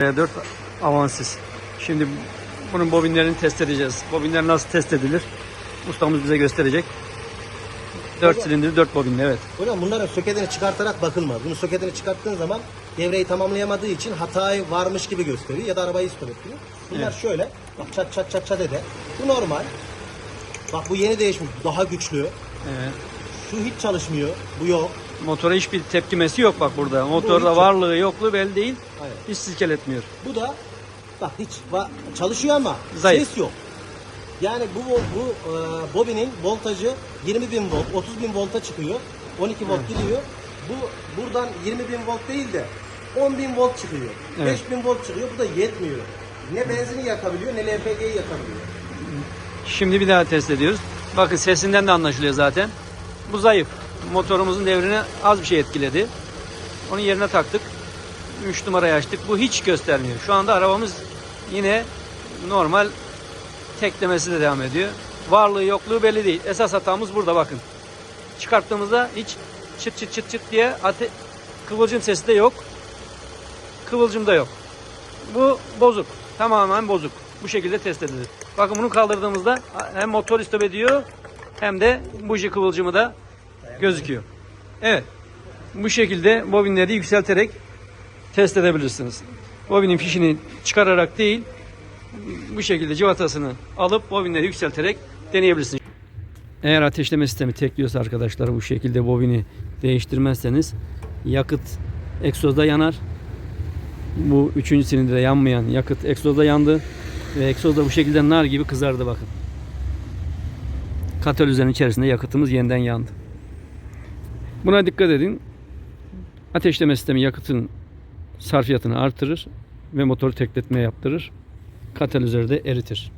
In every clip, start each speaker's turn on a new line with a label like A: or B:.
A: 4 avansis. Şimdi bunun bobinlerini test edeceğiz. Bobinler nasıl test edilir? Ustamız bize gösterecek. 4 silindir 4 bobinli evet.
B: Hocam bunların soketini çıkartarak bakılmaz. Bunu soketini çıkarttığın zaman devreyi tamamlayamadığı için hatayı varmış gibi gösteriyor ya da arabayı stop ettiriyor. Bunlar şöyle bak çat çat çat çat eder. Bu normal. Bak bu yeni değişmiş daha güçlü.
A: evet.
B: Şu hiç çalışmıyor. Bu yok.
A: Motora hiçbir tepkimesi yok bak burada. Motorda varlığı yokluğu belli değil.
B: Hayır.
A: Hiç silkeletmiyor.
B: Bu da bak hiç çalışıyor ama
A: Zayıf.
B: ses yok. Yani bu bu e, bobinin voltajı 20 bin volt, 30 bin volta çıkıyor. 12 volt gidiyor. Bu buradan 20 bin volt değil de 10 bin volt çıkıyor.
A: Evet.
B: 5 bin volt çıkıyor. Bu da yetmiyor. Ne benzini yakabiliyor ne LPG'yi yakabiliyor.
A: Şimdi bir daha test ediyoruz. Bakın sesinden de anlaşılıyor zaten. Bu zayıf. Motorumuzun devrini az bir şey etkiledi. Onun yerine taktık. 3 numarayı açtık. Bu hiç göstermiyor. Şu anda arabamız yine normal teklemesi de devam ediyor. Varlığı yokluğu belli değil. Esas hatamız burada bakın. Çıkarttığımızda hiç çıt çıt çıt çıt diye ate kıvılcım sesi de yok. Kıvılcım da yok. Bu bozuk. Tamamen bozuk. Bu şekilde test edilir. Bakın bunu kaldırdığımızda hem motor istop ediyor hem de buji kıvılcımı da gözüküyor. Evet. Bu şekilde bobinleri yükselterek test edebilirsiniz. Bobinin fişini çıkararak değil bu şekilde civatasını alıp bobinleri yükselterek deneyebilirsiniz. Eğer ateşleme sistemi tekliyorsa arkadaşlar bu şekilde bobini değiştirmezseniz yakıt egzozda yanar. Bu üçüncü silindire yanmayan yakıt egzozda yandı ve egzoz bu şekilde nar gibi kızardı bakın. Katalizörün içerisinde yakıtımız yeniden yandı. Buna dikkat edin. Ateşleme sistemi yakıtın sarfiyatını artırır ve motoru tekletme yaptırır. Katalizörü de eritir.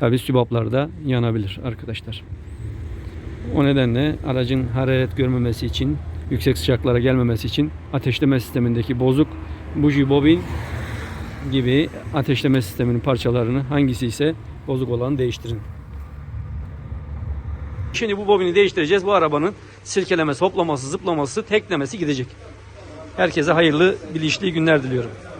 A: Tabi sübaplar da yanabilir arkadaşlar. O nedenle aracın hararet görmemesi için, yüksek sıcaklara gelmemesi için ateşleme sistemindeki bozuk buji bobin gibi ateşleme sisteminin parçalarını hangisi ise bozuk olanı değiştirin. Şimdi bu bobini değiştireceğiz. Bu arabanın silkelemesi, hoplaması, zıplaması, teklemesi gidecek. Herkese hayırlı, bilinçli günler diliyorum.